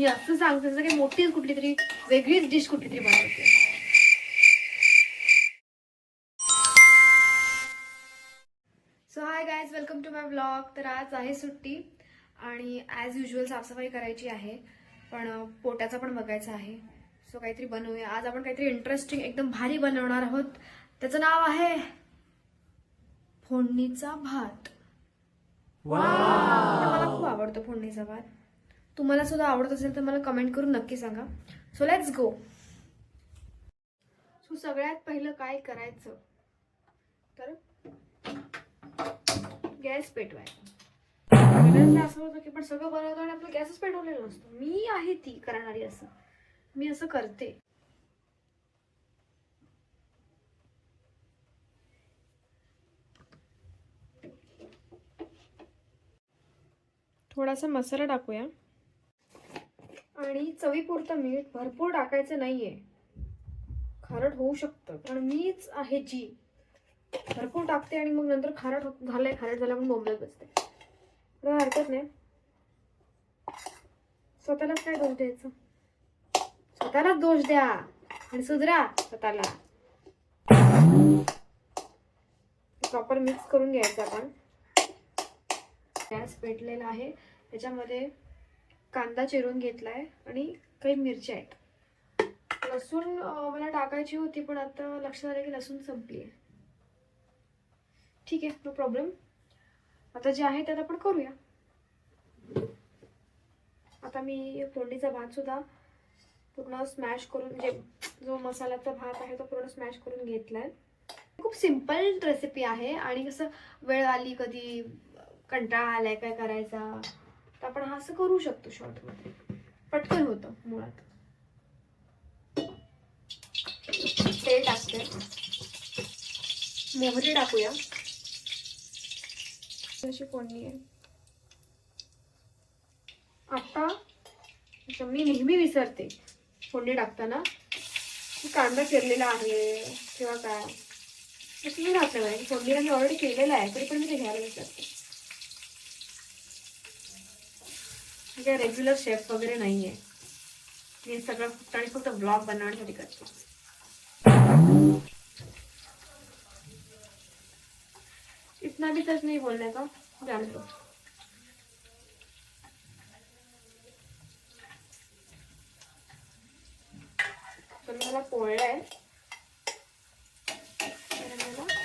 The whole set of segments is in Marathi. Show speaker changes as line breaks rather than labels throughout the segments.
मी असं सांगते जसं काही मोठीच कुठली तरी वेगळीच डिश कुठली तरी बनवते. So hi guys welcome to my blog तर आज आहे सुट्टी आणि ॲज युजल साफसफाई करायची आहे पण पोटाचं पण बघायचं आहे. सो काहीतरी बनवूया. आज आपण काहीतरी इंटरेस्टिंग एकदम भारी बनवणार आहोत. त्याचं नाव आहे फोडणीचा भात. मला खूप आवडतो फोडणीचा भात. तुम्हाला सुद्धा आवडत असेल तर मला कमेंट करून नक्की सांगा. सो लेट्स गो सो सगळ्यात पहिलं काय करायचं? तर गॅस पेटवायचा. असं होतं की पण सगळं बनवतो आणि आपलं गॅसच पेटवलेलं नसतो. मी आहे ती करणारी असं. मी असं करते. थोडासा मसाला टाकूया. आणि चवीपुरतं मीठ भरपूर टाकायचं नाही आहे खारट होऊ शकतं कारण मीच आहे जी. भरपूर टाकते आणि मग नंतर खारट होत- झालंय खारट झालं म्हणून बोंबलत बसते. तर हरकत नाही. स्वतःलाच काय दोष द्यायचं? स्वतःलाच दोष द्या. आणि सुधरा स्वतःला. प्रॉपर मिक्स करून घ्यायचं आपण. गॅस पेटलेला आहे. त्याच्यामध्ये कांदा चिरून घेतलाय आणि काही मिरच्या आहेत. लसूण मला टाकायची होती पण आता लक्षात आलं की लसूण संपली आहे ठीक आहे नो प्रॉब्लेम आता जे आहे त्यात आपण करूया. आता मी फोडणीचा भात सुद्धा पूर्ण स्मॅश करून म्हणजे जो मसाल्याचा भात आहे तो पूर्ण स्मॅश करून घेतलाय. खूप सिंपल रेसिपी आहे आणि कसं वेळ आली कधी कंटाळा आलाय काय करायचा. तर आपण हा असं करू शकतो शॉर्टमध्ये पटकन होतं मुळात. तेल टाकते. मोहरी टाकूया. अशी फोडणी आहे. आता अच्छा, मी नेहमी विसरते फोडणी टाकताना. की कांदा चिरलेला आहे किंवा काय. असं मी राहत नाही फोडणीला मी ऑलरेडी केलेलं आहे तरी पण मी ते घ्यायला विसरते. मी काय रेग्युलर शेफ वगैरे नाही आहे मी हे सगळं फक्त आणि फक्त ब्लॉग बनवण्यासाठी करते. इतना भी सच नहीं बोलने का जान लो. तर मला पोळलं आहे तर मला-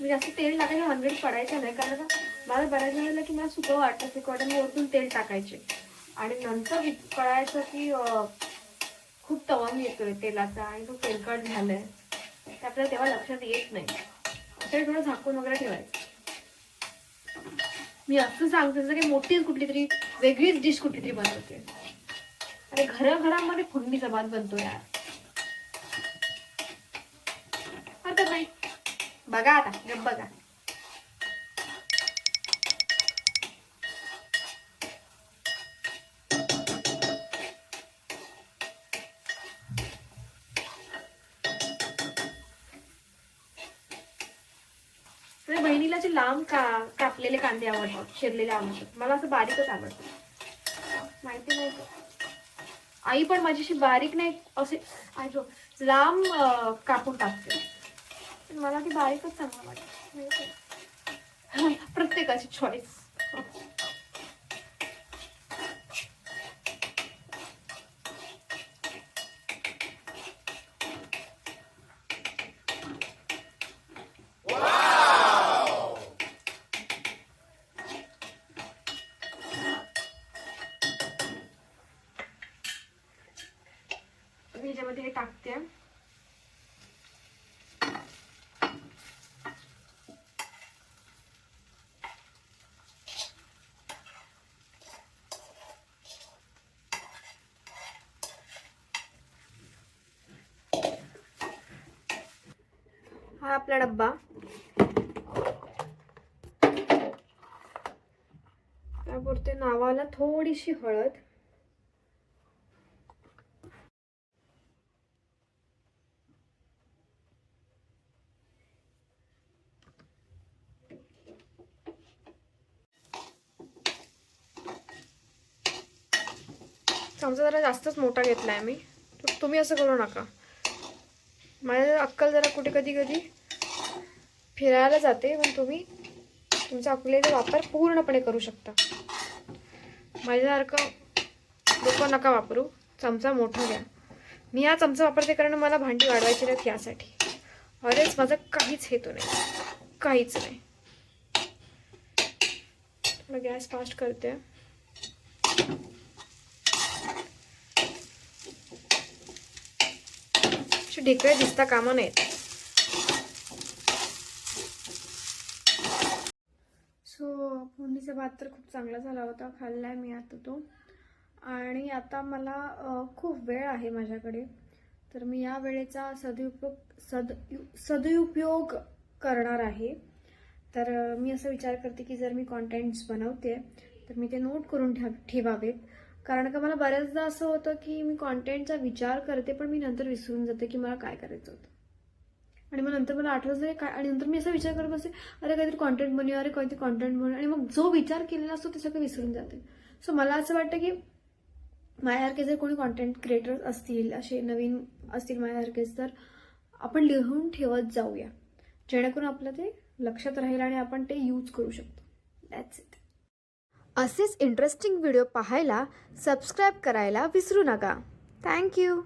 मी जास्त तेल टाकायला हंड्रेड पडायचं नाही कारण मला बऱ्याच वेळेला की मला सुकं वाटतं की कॉटन वरतून तेल टाकायचे. आणि नंतर कळायचं की खूप तवा येतोय तेलाचा आणि तो तेलकट झालाय. ते आपल्याला तेव्हा लक्षात येत नाही. ते थोडं झाकून वगैरे ठेवायचं. मी असं सांगते जसं की मोठीच कुठली तरी वेगळीच डिश कुठली तरी बनवते. आणि घराघरामध्ये फोडणीचा भात बनतो यार. हरकत नाही. बघा आता गप बघा. बहिणीला जे लांब का कापलेले कांदे आवडतात चिरलेले आवडतात मला असं बारीकच आवडतं. माहिती नाही? आई पण माझीशी बारीक नाही असे लांब कापून टाकते. पण मला ती बारीकच चांगलं वाटतं प्रत्येकाची चॉईस मी ह्याच्यामध्ये हे टाकते. हा आपला डब्बा. त्यापुरते नावाला थोडीशी हळद. समजा जरा जास्तच मोठा घेतला आहे मी तुम्ही असं करू नका. माझ्या अक्कल जरा कुठे कधी कधी फिरायला जाते पण तुम्ही तुमचा अक्कलेचा वापर पूर्णपणे करू शकता. माझ्यासारखं डोकं नका वापरू चमचा मोठा घ्या. मी हा चमचा वापरते कारण मला भांडी वाढवायची नाहीत यासाठी. अरेच माझं काहीच हेतू नाही. काहीच नाही. थोडं गॅस फास्ट करते. अशी ढेकळे दिसता कामा नाहीत सो फोडणीचा भात तर खूप चांगला झाला होता. खाल्लाय मी आता तो. आणि आता मला खूप वेळ आहे माझ्याकडे. तर मी या वेळेचा सदुपयोग सद सदुपयोग करणार आहे. तर मी असं विचार करते की जर मी कॉन्टेंट्स बनवते तर मी ते नोट करून ठेवावेत. कारण का मला बऱ्याचदा असं होतं की मी कॉन्टेंटचा विचार करते पण मी नंतर विसरून जाते की मला काय करायचं होतं. आणि मग नंतर मला आठवत नाही काय आणि नंतर मी असा विचार करत बसते अरे काहीतरी कॉन्टेंट बनूया अरे काहीतरी कॉन्टेंट बनू आणि मग जो विचार केलेला असतो ते सगळं विसरून जाते. सो मला असं वाटतं की माझ्यासारखे जर कोणी कॉन्टेंट क्रिएटर्स असतील असे नवीन असतील माझ्यासारखेच तर आपण लिहून ठेवत जाऊया. जेणेकरून आपलं ते लक्षात राहील आणि आपण ते यूज करू शकतो. दॅट्स इट
असेच इंटरेस्टिंग व्हिडिओ पाहायला सबस्क्राईब करायला विसरू नका. थँक्यू